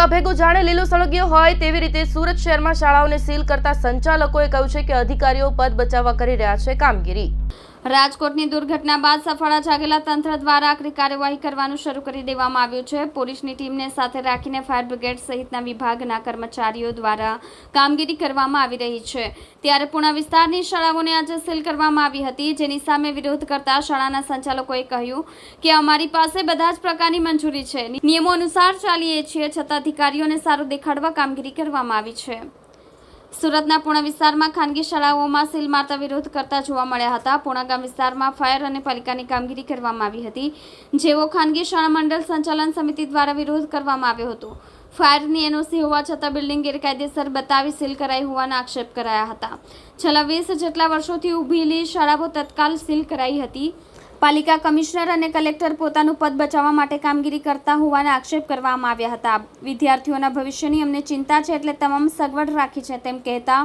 સૂકા જાણે લીલું સળગ્યો હોય તેવી રીતે સુરત શહેરમાં શાળાઓને સીલ કરતા સંચાલકોએ કહ્યું છે કે અધિકારીઓ પદ બચાવવા કરી રહ્યા છે કામગીરી. રાજકોટની દુર્ઘટના બાદ સફાળા જાગેલા તંત્ર દ્વારા આકરી કાર્યવાહી કરવાનું શરૂ કરી દેવામાં આવ્યું છે. પોલીસની ટીમને સાથે રાખીને ફાયર બ્રિગેડ સહિતના વિભાગના કર્મચારીઓ દ્વારા કામગીરી કરવામાં આવી રહી છે. ત્યારે પૂણા વિસ્તારની શાળાઓને આજે સીલ કરવામાં આવી હતી. જેની સામે વિરોધ કરતા શાળાના સંચાલકોએ કહ્યું કે અમારી પાસે બધા જ પ્રકારની મંજૂરી છે. નિયમો અનુસાર ચાલીએ છીએ છતાં અધિકારીઓને સારું દેખાડવા કામગીરી કરવામાં આવી છે. સુરતના પૂણા વિસ્તારમાં ખાનગી શાળાઓમાં સીલ મારતા વિરોધ કરતા જોવા મળ્યા હતા. પૂણા ગામ વિસ્તારમાં ફાયર અને પાલિકાની કામગીરી કરવામાં આવી હતી જેવો ખાનગી શાળા મંડળ સંચાલન સમિતિ દ્વારા વિરોધ કરવામાં આવ્યો હતો. ફાયરની એનઓસી હોવા છતાં બિલ્ડિંગ ગેરકાયદેસર બતાવી સીલ કરાઈ હોવાના આક્ષેપ કરાયા હતા. છેલ્લા વીસ જેટલા વર્ષોથી ઊભેલી શાળાઓ તત્કાલ સીલ કરાઈ હતી. પાલિકા કમિશનર અને કલેક્ટર પોતાનું પદ બચાવવા માટે કામગીરી કરતા હોવાના આક્ષેપ કરવામાં આવ્યા હતા. વિદ્યાર્થીઓના ભવિષ્યની અમને ચિંતા છે એટલે તમામ સગવડ રાખી છે તેમ કહેતા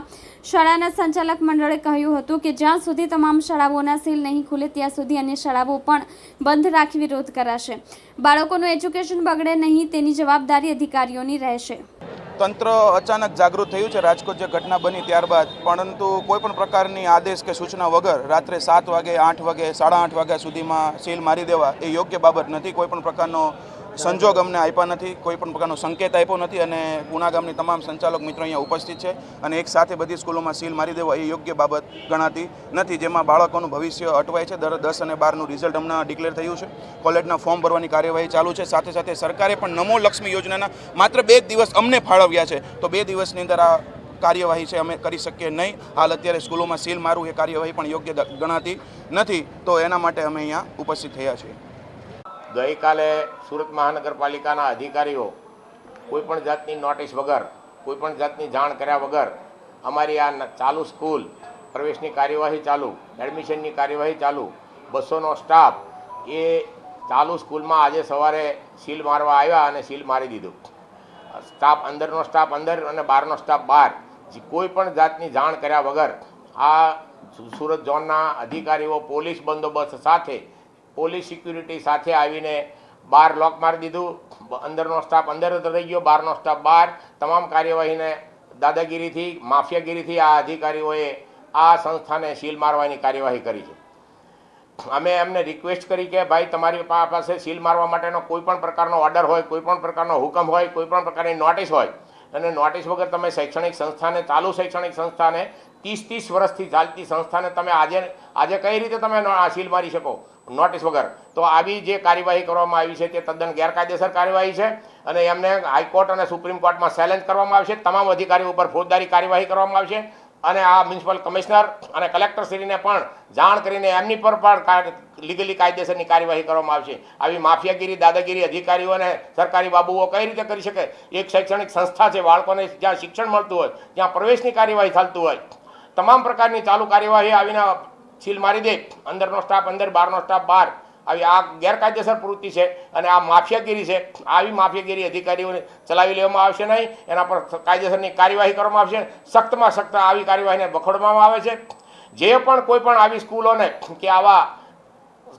શાળાના સંચાલક મંડળે કહ્યું હતું કે જ્યાં સુધી તમામ શાળાઓના સીલ નહીં ખુલે ત્યાં સુધી અન્ય શાળાઓ પણ બંધ રાખી વિરોધ કરાશે. બાળકોનું એજ્યુકેશન બગડે નહીં તેની જવાબદારી અધિકારીઓની રહેશે. તંત્ર અચાનક જાગૃત થયું છે, રાજકોટ જે ઘટના બની ત્યારબાદ. પરંતુ કોઈ પણ પ્રકારની આદેશ કે સૂચના વગર રાત્રે સાત વાગે, આઠ વાગે, સાડા આઠ વાગ્યા સુધીમાં સીલ મારી દેવા એ યોગ્ય બાબત નથી. કોઈ પણ પ્રકારનો સંજોગ અમને આપ્યા નથી, કોઈ પણ પ્રકારનો સંકેત આપ્યો નથી અને પૂના ગામની તમામ સંચાલક મિત્રો અહીંયા ઉપસ્થિત છે અને એક સાથે બધી સ્કૂલોમાં સીલ મારી દેવા એ યોગ્ય બાબત ગણાતી નથી, જેમાં બાળકોનું ભવિષ્ય અટવાય છે. દર દસ અને બારનું રિઝલ્ટ હમણાં ડિક્લેર થયું છે. કોલેજના ફોર્મ ભરવાની કાર્યવાહી ચાલુ છે. સાથે સાથે સરકારે પણ નમો લક્ષ્મી યોજનાના માત્ર બે દિવસ અમને ફાળવ્યા છે. તો બે દિવસની અંદર આ કાર્યવાહી છે, અમે કરી શકીએ નહીં. હાલ અત્યારે સ્કૂલોમાં સીલ મારવું એ કાર્યવાહી પણ યોગ્ય ગણાતી નથી. તો એના માટે અમે અહીંયા ઉપસ્થિત થયા છીએ. ગઈકાલે સુરત મહાનગરપાલિકાના અધિકારીઓ કોઈપણ જાતની નોટિસ વગર, કોઈપણ જાતની જાણ કર્યા વગર અમારી આ ચાલુ સ્કૂલ પ્રવેશની કાર્યવાહી ચાલુ, એડમિશનની કાર્યવાહી ચાલુ, બસોનો સ્ટાફ એ ચાલુ સ્કૂલમાં આજે સવારે સીલ મારવા આવ્યા અને સીલ મારી દીધું. સ્ટાફ અંદરનો સ્ટાફ અંદર અને બહારનો સ્ટાફ બહાર કોઈ પણ જાતની જાણ કર્યા વગર આ સુરત ઝોનના અધિકારીઓ, પોલીસ બંદોબસ્ત સાથે પોલીસ સિક્યુરિટી સાથે આવીને બહાર લોક મારી દીધું. અંદરનો સ્ટાફ અંદર રહી ગયો, બહારનો સ્ટાફ બહાર. તમામ કાર્યવાહીને દાદાગીરીથી, માફિયાગીરીથી આ અધિકારીઓએ આ સંસ્થાને સીલ મારવાની કાર્યવાહી કરી છે. અમે એમને રિક્વેસ્ટ કરી કે ભાઈ, તમારી પાસે સીલ મારવા માટેનો કોઈ પણ પ્રકારનો ઓર્ડર હોય, કોઈ પણ પ્રકારનો હુકમ હોય, કોઈ પણ પ્રકારની નોટિસ હોય, અને નોટિસ વગર તમે શૈક્ષણિક સંસ્થાને, ચાલુ શૈક્ષણિક સંસ્થાને ત્રીસ ત્રીસ વર્ષથી ચાલતી સંસ્થાને તમે આજે આજે કઈ રીતે તમે આ સીલ મારી શકો? નોટિસ વગર. તો આવી જે કાર્યવાહી કરવામાં આવી છે તે તદ્દન ગેરકાયદેસર કાર્યવાહી છે અને એમને હાઈકોર્ટ અને સુપ્રીમ કોર્ટમાં ચેલેન્જ કરવામાં આવશે. તમામ અધિકારીઓ ઉપર ફોજદારી કાર્યવાહી કરવામાં આવશે અને આ મ્યુનિસિપલ કમિશનર અને કલેક્ટરશ્રીને પણ જાણ કરીને એમની પર પણ લીગલી કાયદેસરની કાર્યવાહી કરવામાં આવશે. આવી માફિયાગીરી, દાદાગીરી અધિકારીઓ અને સરકારી બાબુઓ કઈ રીતે કરી શકે? એક શૈક્ષણિક સંસ્થા છે, બાળકોને જ્યાં શિક્ષણ મળતું હોય, ત્યાં પ્રવેશની કાર્યવાહી ચાલતું હોય. તમામ પ્રકારની ચાલુ કાર્યવાહી આવીને છીલ મારી દે. અંદરનો સ્ટાફ અંદર બહારનો સ્ટાફ બહાર. આવી આ ગેરકાયદેસર પ્રવૃત્તિ છે અને આ માફિયાગીરી છે. આવી માફિયાગીરી અધિકારીઓને ચલાવી લેવામાં આવશે નહીં. એના પર કાયદેસરની કાર્યવાહી કરવામાં આવશે. સખ્તમાં સખ્ત આવી કાર્યવાહીને વખોડવામાં આવે છે. જે પણ કોઈ પણ આવી સ્કૂલોને કે આવા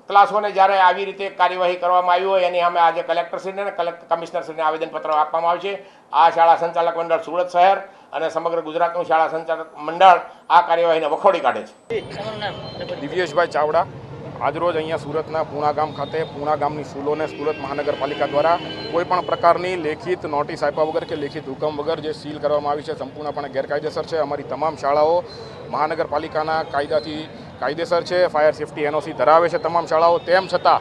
ક્લાસોને જ્યારે આવી રીતે કાર્યવાહી કરવામાં આવી હોય એની અમે આજે કલેક્ટરશ્રીને અને કલેક્ટર કમિશનરશ્રીને આવેદનપત્ર આપવામાં આવશે આ શાળા સંચાલક મંડળ સુરત શહેર અને સમગ્ર ગુજરાતનું શાળા સંચાલક મંડળ આ કાર્યવાહીને વખોડી કાઢે છે. દિવ્યેશભાઈ ચાવડા. આજરોજ અહીંયા સુરતના પૂણા ગામ ખાતે પૂણા ગામની સ્કૂલોને સુરત મહાનગરપાલિકા દ્વારા કોઈપણ પ્રકારની લેખિત નોટિસ આપ્યા વગર કે લેખિત હુકમ વગર જે સીલ કરવામાં આવી છે સંપૂર્ણપણે ગેરકાયદેસર છે. અમારી તમામ શાળાઓ મહાનગરપાલિકાના કાયદાથી કાયદેસર છે ફાયર સેફટી એનઓસી ધરાવે છે તમામ શાળાઓ તેમ છતાં